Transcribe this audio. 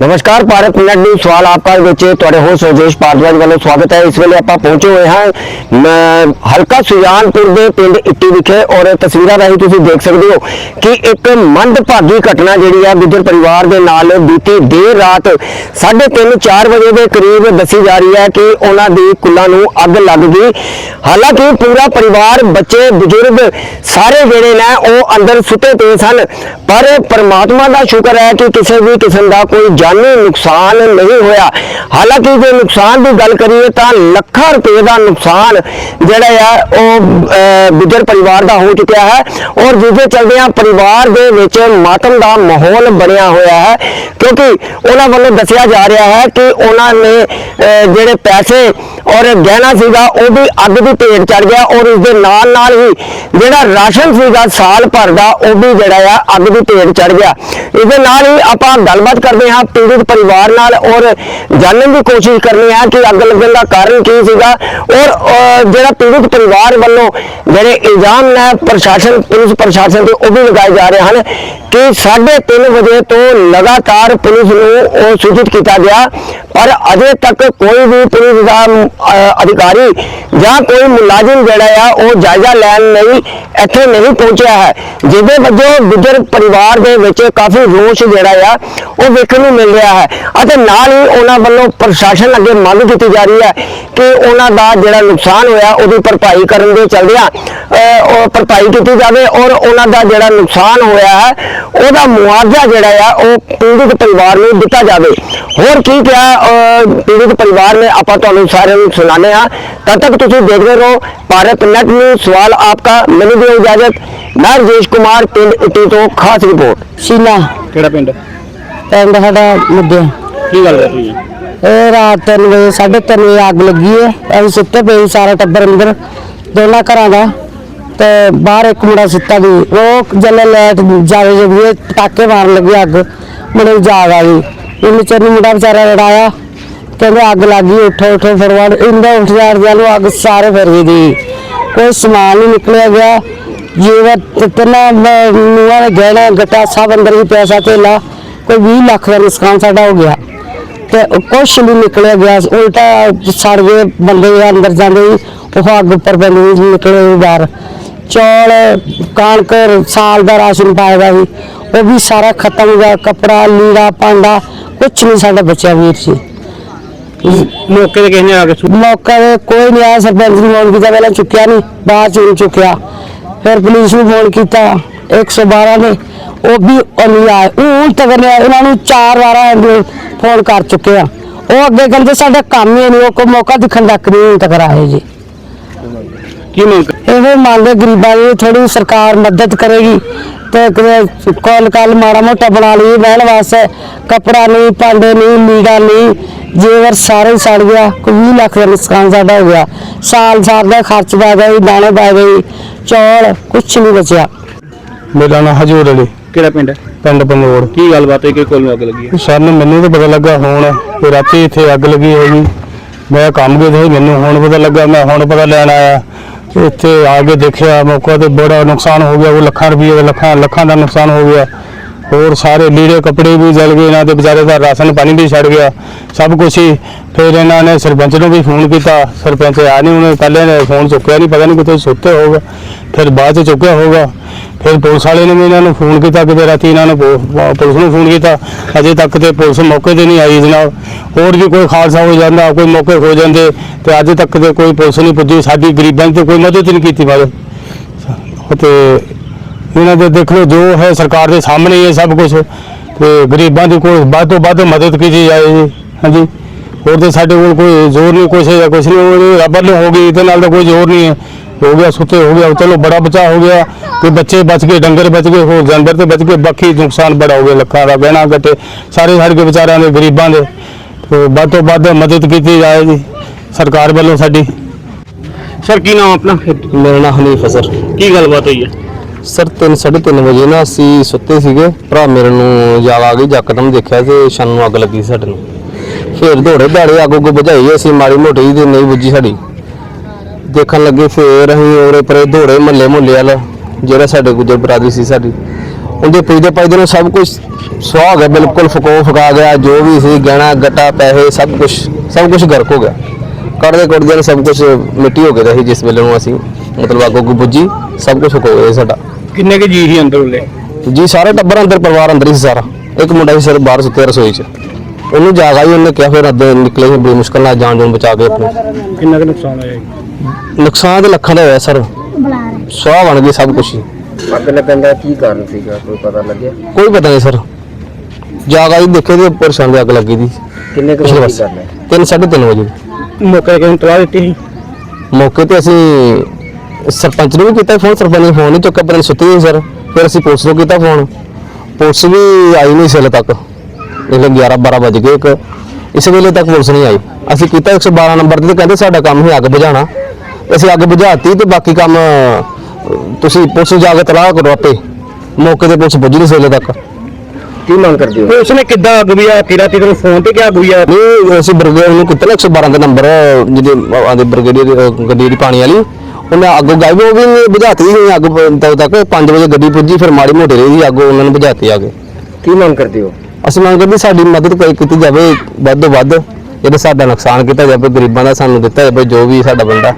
ਨਮਸਕਾਰ Bharat net news ਸਵਾਲ ਆਪਕਾ ਵਿੱਚ ਤੁਹਾਡੇ ਹੋਸਟ ਰਜੇਸ਼ ਭਾਰਦਵਾਜ ਵੱਲੋਂ ਸਵਾਗਤ ਹੈ। ਇਸ ਵੇਲੇ ਆਪਾਂ ਪਹੁੰਚੇ ਹੋਏ ਹਾਂ ਹਲਕਾ ਸੁਜਾਨਪੁਰ ਦੇ ਪਿੰਡ ਇੱਟੀ ਵਿਖੇ ਔਰ ਤਸਵੀਰਾਂ ਰਾਹੀਂ ਤੁਸੀਂ ਦੇਖ ਸਕਦੇ ਹੋ ਕਿ ਇੱਕ ਮੰਦਭਾਗੀ ਘਟਨਾ ਜਿਹੜੀ ਆ ਗੁੱਜਰ ਪਰਿਵਾਰ ਦੇ ਨਾਲ ਬੀਤੀ ਦੇਰ ਰਾਤ 3:30 4 ਵਜੇ ਦੇ ਕਰੀਬ ਦੱਸੀ ਜਾ ਰਹੀ ਹੈ ਕਿ ਉਹਨਾਂ ਦੀ ਕੁੱਲਾਂ ਨੂੰ ਅੱਗ ਲੱਗ ਗਈ। ਹਾਲਾਂਕਿ ਪੂਰਾ ਪਰਿਵਾਰ, ਬੱਚੇ, ਬਜ਼ੁਰਗ ਸਾਰੇ ਜਿਹੜੇ ਨੇ ਉਹ ਅੰਦਰ ਸੁੱਤੇ ਪਏ ਸਨ। ਪਰ ਪਰਮਾਤਮਾ ਦਾ ਸ਼ੁਕਰ ਹੈ ਕਿ ਕਿਸੇ ਵੀ ਕਿਸਮ ਦਾ ਕੋਈ ਜਾਨੀ ਨੁਕਸਾਨ ਨਹੀਂ ਹੋਇਆ। ਹਾਲਾਂਕਿ ਜੇ ਨੁਕਸਾਨ ਦੀ ਗੱਲ ਕਰੀਏ ਤਾਂ ਲੱਖਾਂ ਰੁਪਏ ਦਾ ਨੁਕਸਾਨ ਜਿਹੜਾ ਆ ਉਹ ਅਹ, ਗੁੱਜਰ ਪਰਿਵਾਰ ਦਾ ਹੋ ਚੁੱਕਿਆ ਹੈ ਔਰ ਜਿਹਦੇ ਚਲਦਿਆਂ ਪਰਿਵਾਰ ਦੇ ਵਿੱਚ ਮਾਤਮ ਦਾ ਮਾਹੌਲ ਬਣਿਆ ਹੋਇਆ ਹੈ। ਕਿਉਂਕਿ ਉਹਨਾਂ ਵੱਲੋਂ ਦੱਸਿਆ ਜਾ ਰਿਹਾ ਹੈ ਕਿ ਉਹਨਾਂ ਨੇ ਜਿਹੜੇ ਪੈਸੇ ਔਰ ਗਹਿਣਾ ਸੀਗਾ, ਉਹ ਵੀ ਅੱਗ ਦੀ ਭੇਟ ਚੜ ਗਿਆ ਔਰ ਇਸ ਦੇ ਨਾਲ ਨਾਲ ਹੀ ਜਿਹੜਾ ਰਾਸ਼ਨ ਸੀਗਾ ਸਾਲ ਭਰ ਦਾ, ਉਹ ਵੀ ਜਿਹੜਾ ਆ ਅੱਗ ਦੀ ਭੇਟ ਚੜ ਗਿਆ। ਇਸ ਦੇ ਨਾਲ ਹੀ ਆਪਾਂ ਗੱਲਬਾਤ ਕਰਦੇ ਹਾਂ ਪੀੜਿਤ ਪਰਿਵਾਰ ਨਾਲ ਔਰ ਜਾਣਨ ਦੀ ਕੋਸ਼ਿਸ਼ ਕਰਨੀ ਹੈ ਕਿ ਅੱਗ ਲੱਗਣ ਦਾ ਕਾਰਨ ਕੀ ਸੀਗਾ ਔਰ ਜਿਹੜਾ ਪੀੜਿਤ ਪਰਿਵਾਰ ਵੱਲੋਂ ਜਿਹੜੇ ਇਲਜ਼ਾਮ ਨੇ ਪ੍ਰਸ਼ਾਸਨ, ਪੁਲਿਸ ਪ੍ਰਸ਼ਾਸਨ ਤੇ ਉਹ ਵੀ ਲਗਾਏ ਜਾ ਰਹੇ ਹਨ ਕਿ 3:30 ਵਜੇ ਤੋਂ ਲਗਾਤਾਰ ਪੁਲਿਸ ਨੂੰ ਉਹ ਸੂਚਿਤ ਕੀਤਾ ਗਿਆ। ਪਰ ਅਜੇ ਤੱਕ ਕੋਈ ਵੀ ਪੁਲਿਸ ਦਾ ਅਧਿਕਾਰੀ ਜਾਂ ਕੋਈ ਮੁਲਾਜ਼ਮ ਜਿਹੜਾ ਆ ਉਹ ਜਾਇਜ਼ਾ ਲੈਣ ਲਈ ਇੱਥੇ ਨਹੀਂ ਪਹੁੰਚਿਆ ਹੈ। ਜਿਹਦੇ ਵਜੋਂ ਗੁੱਜਰ ਪਰਿਵਾਰ ਦੇ ਵਿੱਚ ਕਾਫੀ ਰੋਸ਼ ਜਿਹੜਾ ਆ ਉਹ ਵੇਖਣ ਨੂੰ ਮਿਲ ਰਿਹਾ ਹੈ। ਅਤੇ ਨਾਲ ਹੀ ਉਹਨਾਂ ਵੱਲੋਂ ਪ੍ਰਸ਼ਾਸਨ ਅੱਗੇ ਮੰਗ ਕੀਤੀ ਜਾ ਰਹੀ ਹੈ ਕਿ ਉਹਨਾਂ ਦਾ ਜਿਹੜਾ ਨੁਕਸਾਨ ਹੋਇਆ ਉਹਦੀ ਭਰਪਾਈ ਕਰਨ ਦੇ ਚਲਦਿਆਂ ਅਹ, ਉਹ ਭਰਪਾਈ ਕੀਤੀ ਜਾਵੇ ਔਰ ਉਹਨਾਂ ਦਾ ਜਿਹੜਾ ਨੁਕਸਾਨ ਹੋਇਆ ਹੈ ਉਹਦਾ ਮੁਆਵਜ਼ਾ ਜਿਹੜਾ ਆ ਉਹ ਪੀੜਿਤ ਪਰਿਵਾਰ ਨੂੰ ਦਿੱਤਾ ਜਾਵੇ। ਹੋਰ ਕੀ ਕਿਹਾ ਅਹ, ਪੀੜਿਤ ਪਰਿਵਾਰ ਨੇ? ਆਪਾਂ ਤੁਹਾਨੂੰ ਸਾਰਿਆਂ ਨੂੰ ਸੁਣਾਉਂਦੇ ਹਾਂ ਤਦ ਤੱਕ ਤੁਸੀਂ ਦੇਖਦੇ ਰਹੋ ਭਾਰਤ ਨੈਟ ਨਿਊਜ਼ ਸਵਾਲ ਆਪਕਾ ਮੈਨੂੰ ਦਿਓ ਇਜਾਜ਼ਤ ਮੈਂ ਰਜੇਸ਼ ਕੁਮਾਰ ਪਿੰਡ ਇਟੀ ਤੋਂ ਖਾਸ ਰਿਪੋਰਟ ਸ਼ੀਲਾ ਕਿਹੜਾ ਪਿੰਡ ਪਿੰਡ ਸਾਡਾ ਮੁੱਦੇ ਕੀ ਗੱਲ ਕਰ ਰਹੀ ਹੈ ਇਹ ਰਾਤ ਤਿੰਨ ਵਜੇ ਸਾਢੇ ਤਿੰਨ ਵਜੇ ਅੱਗ ਲੱਗੀ ਹੈ ਅਸੀਂ ਸੁੱਤੇ ਪਏ ਸਾਰਾ ਟੱਬਰ ਅੰਦਰ ਦੋਨਾਂ ਘਰਾਂ ਦਾ ਤੇ ਬਾਹਰ ਇੱਕ ਮੁੰਡਾ ਸੁੱਤਾ ਸੀ ਉਹ ਜਲੇ ਲਾਈਟ ਜਾਵੇ ਜਵੇ ਪਟਾਕੇ ਮਾਰਨ ਲੱਗੇ ਅੱਗ ਮੁੰਡੇ ਨੂੰ ਜਾਗ ਆ ਗਈ ਉਹਨੇ ਚੰਨ ਮੁੰਡਾ ਵਿਚਾਰਾ ਰੜਾਇਆ ਕਹਿੰਦੇ ਅੱਗ ਲੱਗ ਗਈ ਉੱਠੋ ਉੱਠੋ ਫਰਵਾੜ ਇੰਦਾ ਉੱਠ ਜਾੜਦਿਆਂ ਨੂੰ ਅੱਗ ਸਾਰੇ ਫਿਰ ਗਈ ਦੀ। ਕੋਈ ਸਮਾਨ ਨਹੀਂ ਨਿਕਲਿਆ ਗਿਆ। ਜੀਵਤ ਤਿੰਨਾਂ ਨੂੰਹਾਂ ਦੇ ਗਹਿਣਾ ਗੱਟਾ ਸਭ ਅੰਦਰ ਵੀ ਪੈਸਾ ਧੇਲਾ। ਕੋਈ 20 ਲੱਖ ਦਾ ਨੁਕਸਾਨ ਸਾਡਾ ਹੋ ਗਿਆ। ਤੇ ਕੁਛ ਨਹੀਂ ਨਿਕਲਿਆ ਗਿਆ। ਉਲਟਾ ਸੜ ਗਏ ਬੰਦੇ ਅੰਦਰ ਜਾਂਦੇ ਸੀ, ਉਹ ਅੱਗ ਉੱਪਰ ਬੰਦੇ ਸੀ, ਨਿਕਲੇ ਬਾਹਰ। ਚੌਲ ਕਣਕ ਸਾਲ ਦਾ ਰਾਸ਼ਨ ਪਾਇਆ ਸੀ। ਉਹ ਵੀ ਸਾਰਾ ਖਤਮ ਹੋ ਗਿਆ। ਕਪੜਾ ਲੀੜਾ ਪਾਂਡਾ ਕੁਛ ਨਹੀਂ ਸਾਡਾ ਬਚਿਆ ਵੀਰ ਸੀ ਮੌਕੇ ਤੇ ਕਿਸੇ ਨੇ ਆ ਕੇ ਸੁ- ਮੌਕਾ ਤੇ ਕੋਈ ਨਹੀਂ ਆਇਆ ਸਰਪੰਚ ਨੂੰ ਫੋਨ ਕੀਤਾ ਪਹਿਲਾਂ ਚੁੱਕਿਆ ਨਹੀਂ ਬਾਅਦ ਚ ਨਹੀਂ ਚੁੱਕਿਆ। ਫਿਰ ਪੁਲਿਸ ਨੂੰ ਫੋਨ ਕੀਤਾ 112 ਨੇ ਉਹ ਵੀ ਉਹ ਨਹੀਂ ਆਏ। ਹੁਣ ਤੱਕ ਨੇ ਉਹਨਾਂ ਨੂੰ ਚਾਰ ਵਾਰ ਫੋਨ ਕਰ ਚੁੱਕੇ ਆ। ਉਹ ਅੱਗੇ ਕਹਿੰਦੇ ਸਾਡਾ ਕੰਮ ਹੀ ਨਹੀਂ ਉਹ ਮੌਕਾ ਦਿਖਣ ਤੱਕ ਨਹੀਂ ਹੁਣ ਤੱਕ ਆਏ ਜੀ। ਕੀ ਮੰਗ ਇਹ ਮੰਗ ਗਰੀਬਾਂ ਦੀ ਥੋੜੀ ਸਰਕਾਰ ਮਦਦ ਕਰੇਗੀ। ਕੋਲ ਕੱਲ ਮਾੜਾ ਮੋਟਾ ਬਣਾ ਲਈ ਰਹਿਣ ਵਾਸਤੇ। ਕਪੜਾ ਨਹੀਂ ਭਾਂਡੇ ਨਹੀਂ ਲੀੜਾ ਨਹੀਂ। ਜੇਵਰ ਸਾਰੇ ਸੜ ਗਿਆ ਕੋਈ 20 ਲੱਖ ਦਾ ਨੁਕਸਾਨ ਸਾਡਾ ਹੋ ਗਿਆ। ਸਾਲ ਸਾਲ ਦਾ ਖਰਚ ਪੈ ਗਿਆ ਦਾਣੇ ਪੈ ਗਏ ਚੌਲ ਕੁਛ ਨਹੀਂ ਬਚਿਆ। ਮੇਰਾ ਨਾਮ ਹਜੂਰ ਅਲੀ। ਕਿਹੜਾ ਪਿੰਡ ਹੈ? ਪਿੰਡ ਪੰਗੋੜ। ਕੀ ਗੱਲਬਾਤ ਹੈ ਕਿ ਕੋਲ ਨੂੰ ਅੱਗ ਲੱਗੀ ਹੈ? ਸਾਨੂੰ ਮੈਨੂੰ ਤਾਂ ਪਤਾ ਲੱਗਾ ਹੁਣ। ਕਿ ਰਾਤੀ ਇੱਥੇ ਅੱਗ ਲੱਗੀ ਹੋਈ। ਮੈਂ ਕੰਮ ਗਏ ਸੀ ਮੈਨੂੰ ਹੁਣ ਪਤਾ ਲੱਗਾ ਮੈਂ ਹੁਣ ਪਤਾ ਲੈਣ ਆਇਆ। ਇੱਥੇ ਆ ਕੇ ਦੇਖਿਆ ਮੌਕਾ ਤੇ ਬੜਾ ਨੁਕਸਾਨ ਹੋ ਗਿਆ, ਉਹ ਲੱਖਾਂ ਰੁਪਏ ਦਾ ਲੱਖਾਂ ਲੱਖਾਂ ਦਾ ਨੁਕਸਾਨ ਹੋ ਗਿਆ। ਹੋਰ ਸਾਰੇ ਲੀੜੇ ਕੱਪੜੇ ਵੀ ਜਲ ਗਏ, ਇਹਨਾਂ ਦੇ ਵਿਚਾਰੇ ਦਾ ਰਾਸ਼ਨ ਪਾਣੀ ਵੀ ਛੱਡ ਗਿਆ। ਸਭ ਕੁਝ ਹੀ। ਫਿਰ ਇਹਨਾਂ ਨੇ ਸਰਪੰਚ ਨੂੰ ਵੀ ਫੋਨ ਕੀਤਾ। ਸਰਪੰਚ ਆ ਨਹੀਂ ਉਹਨੇ ਪਹਿਲੇ ਨੇ ਫੋਨ ਚੁੱਕਿਆ ਨਹੀਂ ਪਤਾ ਨਹੀਂ ਕਿਤੇ ਸੁੱਤੇ ਹੋਊਗਾ। ਫਿਰ ਬਾਅਦ ਚ ਚੁੱਕਿਆ ਹੋਊਗਾ। ਫਿਰ ਪੁਲਿਸ ਵਾਲੇ ਨੇ ਵੀ ਇਹਨਾਂ ਨੂੰ ਫੋਨ ਕੀਤਾ ਕਿਤੇ ਰਾਤੀ ਇਹਨਾਂ ਨੂੰ ਪੁਲਿਸ ਨੂੰ ਫੋਨ ਕੀਤਾ। ਅਜੇ ਤੱਕ ਤੇ ਪੁਲਿਸ ਮੌਕੇ ਤੇ ਨਹੀਂ ਆਈ ਜਨਾਬ। ਹੋਰ ਵੀ ਕੋਈ ਖਾਲਸਾ ਹੋ ਜਾਂਦਾ, ਕੋਈ ਮੌਕੇ ਹੋ ਜਾਂਦੇ, ਤੇ ਅੱਜ ਤੱਕ ਤੇ ਕੋਈ ਪੁਲਿਸ ਨਹੀਂ ਪੁੱਜੀ। ਸਾਡੀ ਗਰੀਬਾਂ ਦੀ ਤੇ ਕੋਈ ਮਦਦ ਨਹੀਂ ਕੀਤੀ ਬਾਰੇ ਤੇ ਇਹਨਾਂ ਦੇ ਦੇਖ ਲਓ ਜੋ ਹੈ ਸਰਕਾਰ ਦੇ ਸਾਹਮਣੇ ਹੀ ਹੈ ਸਭ ਕੁਝ ਤੇ ਗਰੀਬਾਂ ਦੀ ਕੋਈ ਵੱਧ ਤੋਂ ਵੱਧ ਮਦਦ ਕੀਤੀ ਜਾਏ ਜੀ। ਹਾਂਜੀ। ਹੋਰ ਤੇ ਸਾਡੇ ਕੋਲ ਕੋਈ ਜ਼ੋਰ ਨਹੀਂ, ਕੁਛ ਹੈ ਕੁਛ ਨਹੀਂ, ਉਹ ਰੱਬ ਨੇ ਹੋ ਗਈ, ਇਹਦੇ ਨਾਲ ਤਾਂ ਕੋਈ ਜ਼ੋਰ ਨਹੀਂ ਹੈ। ਹੋ ਗਿਆ ਸੁੱਤੇ ਹੋ ਗਿਆ ਚਲੋ ਬੜਾ ਬਚਾ ਹੋ ਗਿਆ ਕਿ ਬੱਚੇ ਬਚ ਗਏ ਡੰਗਰ ਬਚ ਗਏ ਹੋਰ ਜਾਨਵਰ ਤੇ ਬਚ ਗਏ ਬਾਕੀ ਨੁਕਸਾਨ ਬੜਾ ਹੋ ਗਿਆ ਲੱਖਾਂ ਦਾ ਗਹਿਣਾ ਗੱਟੇ ਸਾਰੇ ਸਾਡੇ ਵਿਚਾਰਿਆਂ ਦੇ ਗਰੀਬਾਂ ਦੇ। ਤੇ ਵੱਧ ਤੋਂ ਵੱਧ ਮਦਦ ਕੀਤੀ ਜਾਏ ਜੀ ਸਰਕਾਰ ਵੱਲੋਂ ਸਾਡੀ। ਸਰ ਕੀ ਨਾਮ ਆਪਣਾ? ਮੇਰਾ ਨਾਮ ਹਨੀਫ ਸਰ। ਕੀ ਗੱਲਬਾਤ ਹੋਈ ਹੈ? ਸਰ 3:30 ਵਜੇ ਨਾ ਅਸੀਂ ਸੁੱਤੇ ਸੀਗੇ ਭਰਾ ਮੇਰੇ ਨੂੰ ਯਾਦ ਆ ਗਈ ਜੱਕਦਮ ਦੇਖਿਆ ਤੇ ਸ਼ਨ ਨੂੰ ਅੱਗ ਲੱਗੀ ਸਾਡੇ ਨੂੰ। ਫਿਰ ਦੌੜੇ ਦਾੜੇ ਅੱਗ ਉੱਗ ਬੁਝਾਈ ਅਸੀਂ ਮਾੜੀ ਮੋਟੀ ਤੇ ਨਹੀਂ ਬੁੱਝੀ ਸਾਡੀ। ਦੇਖਣ ਲੱਗੇ ਫਿਰ ਅਸੀਂ ਉਹਰੇ ਪਰੇ ਦੌੜੇ ਮੱਲੇ ਮੁੱਲੇ ਵਾਲ ਜਿਹੜਾ ਸਾਡੇ ਗੁੱਜਰ ਬਰਾਦਰੀ ਸੀ ਸਾਡੀ। ਉਹਦੇ ਪੁੱਜਦੇ ਪੁੱਜਦੇ ਨੂੰ ਸਭ ਕੁਝ ਸੁਆਹ ਹੋ ਗਿਆ ਬਿਲਕੁਲ ਫਕੋ ਫਕਾ ਗਿਆ ਜੋ ਵੀ ਸੀ ਗਹਿਣਾ ਗੱਟਾ ਪੈਸੇ ਸਭ ਕੁਝ ਸਭ ਕੁਝ ਗਰਕ ਹੋ ਗਿਆ। ਕਰਦੇ ਨੂੰ ਸਭ ਕੁਝ ਮਿੱਟੀ ਹੋ ਗਿਆ ਸੀ ਜਿਸ ਵੇਲੇ ਨੂੰ ਅਸੀਂ ਮਤਲਬ ਅੱਗੋਂ ਕੋਈ ਬੁੱਝੀ ਸਭ ਕੁਝ ਹੋ ਗਿਆ ਸਾਡਾ। ਕਿੰਨੇ ਕੇ ਜੀ ਸੀ ਅੰਦਰ ਉਲੇ? ਜੀ ਸਾਰੇ ਟੱਬਰ ਅੰਦਰ ਪਰਿਵਾਰ ਅੰਦਰ ਹੀ ਸੀ ਸਾਰਾ। ਇੱਕ ਮੁੰਡਾ ਸੀ ਸਿਰ ਬਾਹਰ ਸੁੱਤੇ ਰਸੋਈ 'ਚ। ਉਹਨੂੰ ਜਾਗਾ ਹੀ ਉਹਨੇ ਕਿਹਾ ਫਿਰ ਅੱਗੇ ਨਿਕਲੇ ਬੜੀ ਮੁਸ਼ਕਲ ਨਾਲ ਜਾਨ ਜੂਨ ਬਚਾ ਕੇ ਆਪਣੇ। ਕਿੰਨਾ ਕੁ ਨੁਕਸਾਨ ਹੋਇਆ ਜੀ? ਨੁਕਸਾਨ ਤੇ ਲੱਖਾਂ ਦਾ ਹੋਇਆ ਸਰ। ਸੁਆਹ ਬਣ ਗਈ ਸਭ ਕੁਝ ਅੱਗ ਲੱਗਣ ਦਾ ਕੀ ਕਾਰਨ ਸੀਗਾ? ਕੋਈ ਪਤਾ ਲੱਗਿਆ? ਕੋਈ ਪਤਾ ਨਹੀਂ ਸਰ। ਜਾਗਾ ਹੀ ਦੇਖੇ ਤੇ ਉੱਪਰ ਸੰਦੇ ਅੱਗ ਲੱਗੀ ਦੀ। ਕਿੰਨੇ ਕੁ ਵਜੇ ਪਾਸੇ। ਕਰਨਾ ਹੈ? ਤਿੰਨ ਸਾਢੇ ਤਿੰਨ ਵਜੇ। ਮੌਕੇ ਤੇ ਤਲਾ ਦਿੱਤੀ ਸੀ। ਮੌਕੇ ਤੇ ਅਸੀਂ ਸਰਪੰਚ ਨੂੰ ਵੀ ਕੀਤਾ ਫੋਨ ਸਰਪੰਚ ਨੇ ਫੋਨ ਨਹੀਂ ਚੁੱਕਿਆ ਨਹੀਂ ਸੁੱਤੀ ਹੋਈ ਸਰ। ਫਿਰ ਅਸੀਂ ਪੁਲਿਸ ਨੂੰ ਕੀਤਾ ਫੋਨ। ਪੁਲਿਸ ਵੀ ਆਈ ਨਹੀਂ ਸੀ ਹਲੇ ਤੱਕ। ਇਹਲੇ 11 12 ਵਜ ਗਏ ਇੱਕ। ਇਸ ਵੇਲੇ ਤੱਕ ਪੁਲਿਸ ਨਹੀਂ ਆਈ। ਅਸੀਂ ਕੀਤਾ 112 ਨੰਬਰ ਤੇ ਤੇ ਕਹਿੰਦੇ ਸਾਡਾ ਕੰਮ ਹੀ ਅੱਗ ਬੁਝਾਉਣਾ। ਅਸੀਂ ਅੱਗ ਬੁਝਾਤੀ ਤੇ ਬਾਕੀ ਕੰਮ ਤੁਸੀਂ ਪੁਲਿਸ ਨੂੰ ਜਾ ਕੇ ਤਲਾਹ ਕਰੋ ਆਪੇ। ਮੌਕੇ ਤੇ ਪੁਲਿਸ ਪੁੱਜੀ ਨਹੀਂ ਸੀ ਹਲੇ ਤੱਕ। ਕੀ ਮੰਗ ਕਰਦੇ ਹੋ? ਪੁਲਿਸ ਨੇ ਕਿੱਦਾਂ ਅੱਗ ਵੀ ਆ ਤੇਰਾ ਤੇਰੇ ਫੋਨ ਤੇ ਕਿਆ ਅੱਗ ਵੀ ਆ ਨਹੀਂ ਅਸੀਂ ਬ੍ਰਿਗੇਡ ਨੂੰ ਕੀਤਾ ਨਾ 112 ਦਾ ਨੰਬਰ ਜਿਹਦੇ ਆਦੇ ਬ੍ਰਿਗੇਡ ਗੱਡੀ ਦੀ ਪਾਣੀ ਵਾਲੀ। ਉਹਨੇ ਅੱਗ ਗਾਇਬ ਹੋ ਗਈ ਨਹੀਂ ਬੁਝਾਤੀ ਨਹੀਂ ਅੱਗ ਤਦ ਤੱਕ 5 ਵਜੇ ਗੱਡੀ ਪੁੱਜੀ ਫਿਰ ਮਾੜੀ ਮੋਟੀ ਰਹੀ ਅੱਗ ਉਹਨਾਂ ਨੇ ਬੁਝਾਤੀ ਆ ਕੇ ਕੀ ਮੰਗ ਕਰਦੇ ਹੋ? ਅਸੀਂ ਮੰਗ ਕਰਦੇ ਸਾਡੀ ਮਦਦ ਕੋਈ ਕੀਤੀ ਜਾਵੇ ਵੱਧ ਤੋਂ ਵੱਧ ਜਿਹੜਾ ਸਾਡਾ ਨੁਕਸਾਨ ਕੀਤਾ ਜਾਵੇ ਗਰੀਬਾਂ ਦਾ ਸਾਨੂੰ ਦਿੱਤਾ ਜਾਵੇ ਜੋ ਵੀ ਸਾਡਾ ਬੰਦਾ।